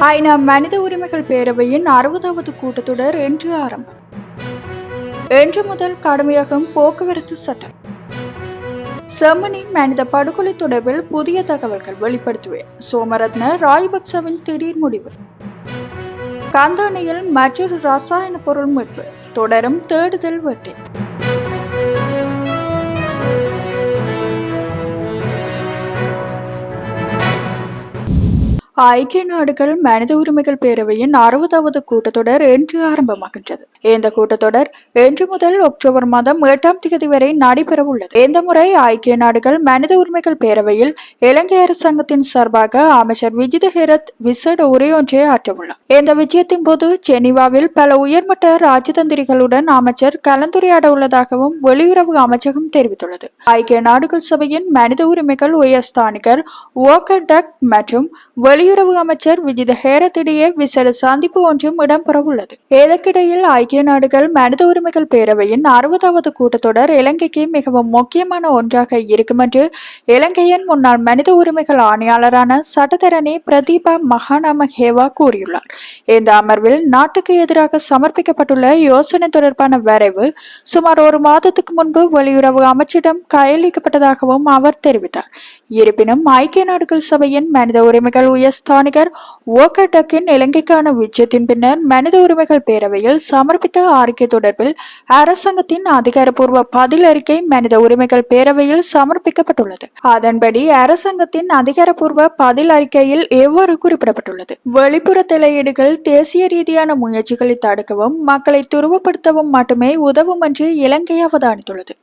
ஐநா மனித உரிமைகள் பேரவையின் அறுபதாவது கூட்டத்தொடர் இன்று ஆரம்பம். இன்று முதல் கடுமையாகும் போக்குவரத்து சட்டம். செம்மனின் மனித படுகொலை தொடர்பில் புதிய தகவல்கள் வெளிப்படுத்துவேன். சோமரத்ன ராய்பக்சவின் திடீர் முடிவு. கந்தானையில் மற்றொரு ரசாயன பொருள் மீட்பு. தொடரும் தேடுதல் வேட்டை. ஐக்கிய நாடுகள் மனித உரிமைகள் பேரவையின் அறுபதாவது கூட்டத்தொடர் இன்று ஆரம்பமாகின்றது. இந்த கூட்டத்தொடர் இன்று முதல் அக்டோபர் மாதம் எட்டாம் தேதி வரை நடைபெற உள்ளது இந்த முறை ஐக்கிய நாடுகள் மனித உரிமைகள் பேரவையில் இலங்கை அரசாங்கத்தின் சார்பாக அமைச்சர் விஜித ஹெரத் விசேட உரையொன்றை ஆற்றவுள்ளார். இந்த விஜயத்தின் போது ஜெனீவாவில் பல உயர்மட்ட ராஜதந்திரிகளுடன் அமைச்சர் கலந்துரையாட உள்ளதாகவும் வெளியுறவு அமைச்சகம் தெரிவித்துள்ளது. ஐக்கிய நாடுகள் சபையின் மனித உரிமைகள் உயர்ஸ்தானிகர் ஓக்கர் டக் மற்றும் வெளியுறவு அமைச்சர் விஜித ஹேரத் இடையே விசேட சந்திப்பு ஒன்றும் இடம்பெறவுள்ளது. இதற்கிடையில் ஐக்கிய நாடுகள் மனித உரிமைகள் பேரவையின் அறுபதாவது கூட்டத்தொடர் இலங்கைக்கு மிகவும் முக்கியமான ஒன்றாக இருக்கும் என்று இலங்கையின் முன்னாள் மனித உரிமைகள் ஆணையாளரான சட்டத்தரணி பிரதீபா மகாநாமஹேவா கூறியுள்ளார். இந்த அமர்வில் நாட்டுக்கு எதிராக சமர்ப்பிக்கப்பட்டுள்ள யோசனை தொடர்பான வரைவு சுமார் ஒரு மாதத்துக்கு முன்பு வெளியுறவு அமைச்சிடம் கையளிக்கப்பட்டதாகவும் அவர் தெரிவித்தார். இருப்பினும் ஐக்கிய நாடுகள் சபையின் மனித உரிமைகள் உயர்ஸ்தானிகர் ஸ்தானிகர் டக்கின் இலங்கைக்கான விஜயத்தின் பின்னர் மனித உரிமைகள் பேரவையில் காப்பீட்டு அறிக்கை தொடர்பில் அரசாங்கத்தின் அதிகாரப்பூர்வ பதில் அறிக்கை மனித உரிமைகள் பேரவையில் சமர்ப்பிக்கப்பட்டுள்ளது. அதன்படி அரசாங்கத்தின் அதிகாரப்பூர்வ பதில் அறிக்கையில் எவ்வாறு குறிப்பிடப்பட்டுள்ளது? வெளிப்புற தலையீடுகள் தேசிய ரீதியான முயற்சிகளை தடுக்கவும் மக்களை துருவப்படுத்தவும் மட்டுமே உதவும் என்று இலங்கை அவதானித்துள்ளது.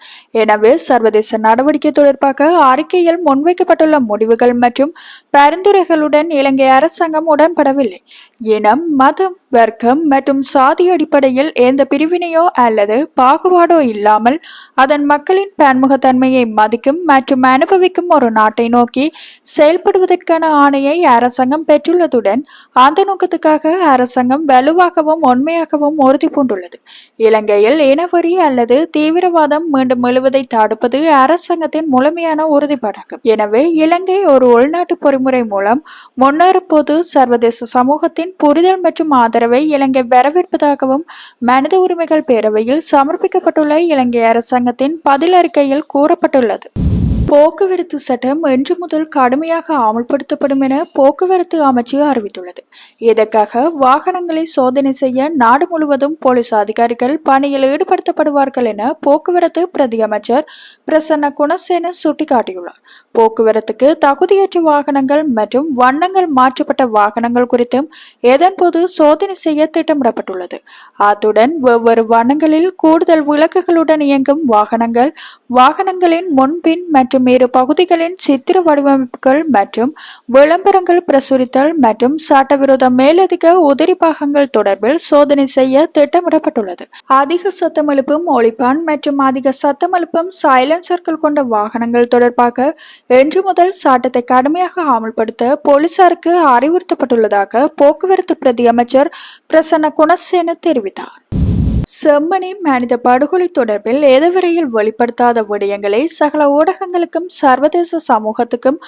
எனவே சர்வதேச நடவடிக்கை தொடர்பாக அறிக்கையில் முன்வைக்கப்பட்டுள்ள முடிவுகள் மற்றும் பரிந்துரைகளுடன் இலங்கை அரசாங்கம் உடன்படவில்லை. இனம் மதம் வர்க்கம் மற்றும் சாதி அடிப்படையில் எந்த பிரிவினையோ அல்லது பாகுபாடோ இல்லாமல் அதன் மக்களின் பன்முகத்தன்மையை மதிக்கும் மற்றும் அனுபவிக்கும் ஒரு நாட்டை நோக்கி செயல்படுவதற்கான ஆணையை அரசாங்கம் பெற்றுள்ளதுடன் அந்த நோக்கத்துக்காக அரசாங்கம் வலுவாகவும் உண்மையாகவும் உறுதி பூண்டுள்ளது. இலங்கையில் இனவரி அல்லது தீவிரவாதம் மீண்டும் எழுவதை தடுப்பது அரசாங்கத்தின் முழுமையான உறுதிப்பாடாகும். எனவே இலங்கை ஒரு உள்நாட்டு பொறிமுறை மூலம் முன்னேறும் போது சர்வதேச சமூகத்தின் புரிதல் மற்றும் ஆதரவை இலங்கை வரவேற்பதாகவும் மனித உரிமைகள் பேரவையில் சமர்ப்பிக்கப்பட்டுள்ள இலங்கை அரசாங்கத்தின் பதில் அறிக்கையில் கூறப்பட்டுள்ளது. போக்குவரத்து சட்டம் இன்று முதல் கடுமையாக அமல்படுத்தப்படும் என போக்குவரத்து அமைச்சு அறிவித்துள்ளது. இதற்காக வாகனங்களை சோதனை செய்ய நாடு முழுவதும் போலீஸ் அதிகாரிகள் பணியில் ஈடுபடுத்தப்படுவார்கள் என போக்குவரத்து பிரதி அமைச்சர் பிரசன்ன குணசேன சுட்டிக்காட்டியுள்ளார். போக்குவரத்துக்கு தகுதியற்ற வாகனங்கள் மற்றும் வண்ணங்கள் மாற்றப்பட்ட வாகனங்கள் குறித்தும் இதன்போது சோதனை செய்ய திட்டமிடப்பட்டுள்ளது. அத்துடன் ஒவ்வொரு வண்ணங்களில் கூடுதல் விளக்குகளுடன் இயங்கும் வாகனங்கள் வாகனங்களின் முன்பின் மற்றும் இரு பகுதிகளின் சித்திர வடிவமைப்புகள் மற்றும் விளம்பரங்கள் பிரசுரித்தல் மற்றும் சட்டவிரோத மேலதிக உதிரி பாகங்கள் தொடர்பில் சோதனை செய்ய திட்டமிடப்பட்டுள்ளது. அதிக சத்தமளிப்பும் ஒளிப்பான் மற்றும் அதிக சத்தமளிப்பும் சைலன்சர்கள் கொண்ட வாகனங்கள் தொடர்பாக இன்று முதல் சட்டத்தை கடுமையாக அமல்படுத்த போலீசாருக்கு அறிவுறுத்தப்பட்டுள்ளதாக போக்குவரத்து பிரதி அமைச்சர் பிரசன்ன குணசேன தெரிவித்தார். செம்மணி மனித படுகொலை தொடர்பில் எதுவரையில் வெளிப்படுத்தாத விடயங்களை சகல ஊடகங்களுக்கும் சர்வதேச சமூகத்துக்கும்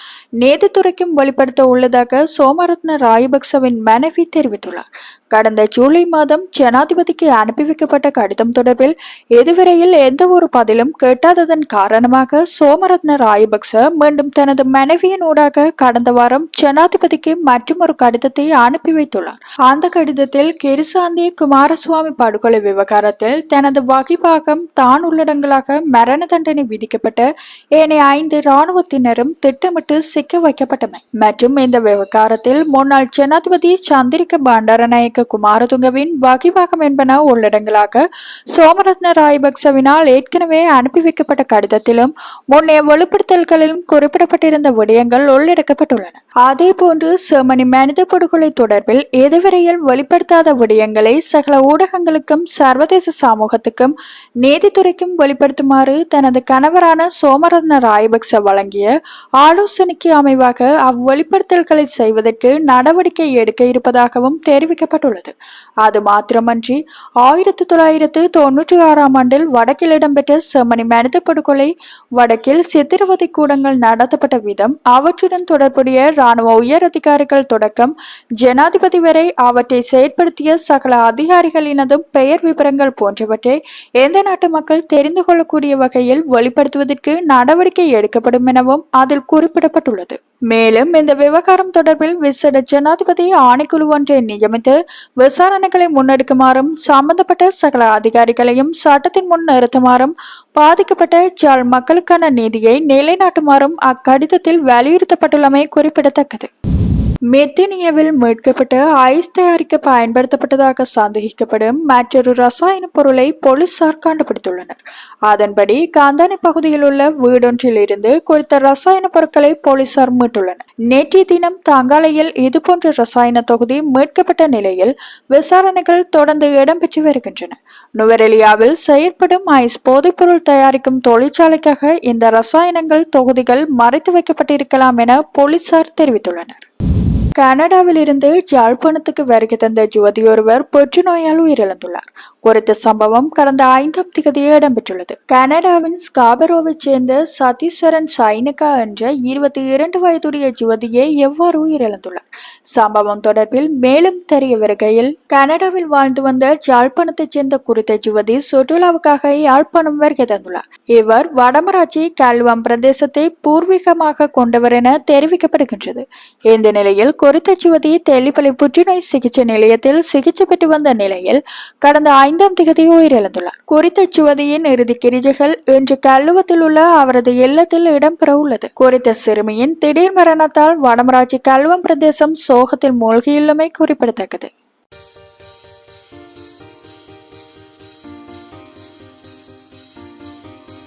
நீதித்துறைக்கும் வெளிப்படுத்த உள்ளதாக சோமரத்ன ராயபக்சவின் மனைவி தெரிவித்துள்ளார். கடந்த ஜூலை மாதம் ஜனாதிபதிக்கு அனுப்பி வைக்கப்பட்ட கடிதம் தொடர்பில் இதுவரையில் எந்த ஒரு பதிலும் கேட்டாததன் காரணமாக சோமரத்ன ராயபக்ச மீண்டும் தனது மனைவியின் ஊடாக கடந்த வாரம் ஜனாதிபதிக்கு மற்றும் ஒரு கடிதத்தை அனுப்பி வைத்துள்ளார். அந்த கடிதத்தில் கிருசாந்தி குமாரசுவாமி படுகொலை விவகாரம் விவகாரத்தில் தனது வகிபாகம் தான் உள்ளடங்களாக மரண தண்டனை விதிக்கப்பட்ட ஏனைய ஐந்து இராணுவத்தினரும் திட்டமிட்டு சிக்க வைக்கப்பட்டமை. மற்றும் இந்த விவகாரத்தில் முன்னாள் ஜனாதிபதி சந்திரிக்க பண்டாரநாயக்க குமாரதுங்கவின் வகிபாகம் என்பன உள்ளடங்களாக சோமரத்ன ராயபக்சவினால் ஏற்கனவே அனுப்பி வைக்கப்பட்ட கடிதத்திலும் முன்னைய வெளிப்படுத்தல்களிலும் குறிப்பிடப்பட்டிருந்த விடயங்கள் உள்ளடக்கப்பட்டுள்ளன. அதே போன்று செமனி மனித படுகொலை தொடர்பில் எதுவரையில் வெளிப்படுத்தாத விடயங்களை சகல ஊடகங்களுக்கும் சர சர்வதேச சமூகத்துக்கும் நீதித்துறைக்கும் வெளிப்படுத்துமாறு தனது கணவரான சோமரத்ன ராயபக்ச வழங்கிய ஆலோசனைக்கு அமைவாக அவ்வெளிப்படுத்தல்களை செய்வதற்கு நடவடிக்கை எடுக்க இருப்பதாகவும் தெரிவிக்கப்பட்டுள்ளது. அது மாத்திரமன்றி ஆயிரத்தி தொள்ளாயிரத்து தொன்னூற்றி ஆறாம் ஆண்டில் வடக்கில் இடம்பெற்ற செம்மணி மனித படுகொலை வடக்கில் சித்திரவதை கூடங்கள் நடத்தப்பட்ட விதம் அவற்றுடன் தொடர்புடைய இராணுவ உயர் அதிகாரிகள் தொடக்கம் ஜனாதிபதி வரை அவற்றை செயற்படுத்திய சகல அதிகாரிகளினதும் பெயர் விபரம் விவரங்கள் போன்றவற்றை எந்த நாட்டு மக்கள் தெரிந்து கொள்ளக்கூடிய வகையில் வெளிப்படுத்துவதற்கு நடவடிக்கை எடுக்கப்படும் எனவும் அதில் குறிப்பிடப்பட்டுள்ளது. மேலும் இந்த விவகாரம் தொடர்பில் விசேட ஜனாதிபதி ஆணைக்குழு ஒன்றை நியமித்து விசாரணைகளை முன்னெடுக்குமாறும் சம்பந்தப்பட்ட சகல அதிகாரிகளையும் சட்டத்தின் முன் நிறுத்துமாறும் பாதிக்கப்பட்ட ஜாழ் மக்களுக்கான நீதியை நிலைநாட்டுமாறும் அக்கடிதத்தில் வலியுறுத்தப்பட்டுள்ளமை குறிப்பிடத்தக்கது. மெத்தினியவில் மீட்கப்பட்டு ஐஸ் தயாரிக்க பயன்படுத்தப்பட்டதாக சந்தேகிக்கப்படும் மற்றொரு ரசாயன பொருளை போலீசார் கண்டுபிடித்துள்ளனர். அதன்படி காந்தானி பகுதியில் உள்ள வீடொன்றில் இருந்து குறித்த ரசாயன பொருட்களை போலீசார் மீட்டுள்ளனர். நேற்றைய தினம் தங்காலையில் இதுபோன்ற ரசாயன தொகுதி மீட்கப்பட்ட நிலையில் விசாரணைகள் தொடர்ந்து இடம்பெற்று வருகின்றன. நுவரெலியாவில் செயற்படும் ஐஸ் போதைப்பொருள் தயாரிக்கும் தொழிற்சாலைக்காக இந்த ரசாயனங்கள் தொகுதிகள் மறைத்து வைக்கப்பட்டிருக்கலாம் என போலீசார் தெரிவித்துள்ளனர். கனடாவில் இருந்து ஜாழ்ப்பாணத்துக்கு வருகை தந்த யுவதியொருவர் புற்றுநோயால் உயிரிழந்துள்ளார். குறித்த சம்பவம் கடந்த ஐந்தாம் திகதியே இடம்பெற்றுள்ளது. கனடாவின் ஸ்காபரோவைச் சேர்ந்த சதீஸ்வரன் சைனிகா என்ற இருபத்தி இரண்டு வயதுடைய யுவதியை எவ்வாறு உயிரிழந்துள்ளார்? சம்பவம் தொடர்பில் மேலும் தெரிய வருகையில் கனடாவில் வாழ்ந்து வந்த ஜாழ்ப்பாணத்தைச் சேர்ந்த குறித்த யுவதி சுற்றுலாவுக்காக யாழ்ப்பாணம் வருகை தந்துள்ளார். இவர் வடமராட்சி கல்வம் பிரதேசத்தை பூர்வீகமாக கொண்டவர் என தெரிவிக்கப்படுகின்றது. இந்த நிலையில் குறித்த யுவதி தெல்லிப்பள்ளி புற்றுநோய் சிகிச்சை நிலையத்தில் சிகிச்சை பெற்று வந்த நிலையில் கடந்த ஐந்தாம் திகதி உயிரிழந்துள்ளார். குறித்த சுவதியின் இறுதி கிரிஜைகள் இன்று கல்லுவத்தில் உள்ள அவரது இல்லத்தில் இடம்பெற உள்ளது. குறித்த சிறுமியின் திடீர் மரணத்தால் வடமராட்சி கல்வம் பிரதேசம் சோகத்தில் மூழ்கியுள்ளமை குறிப்பிடத்தக்கது.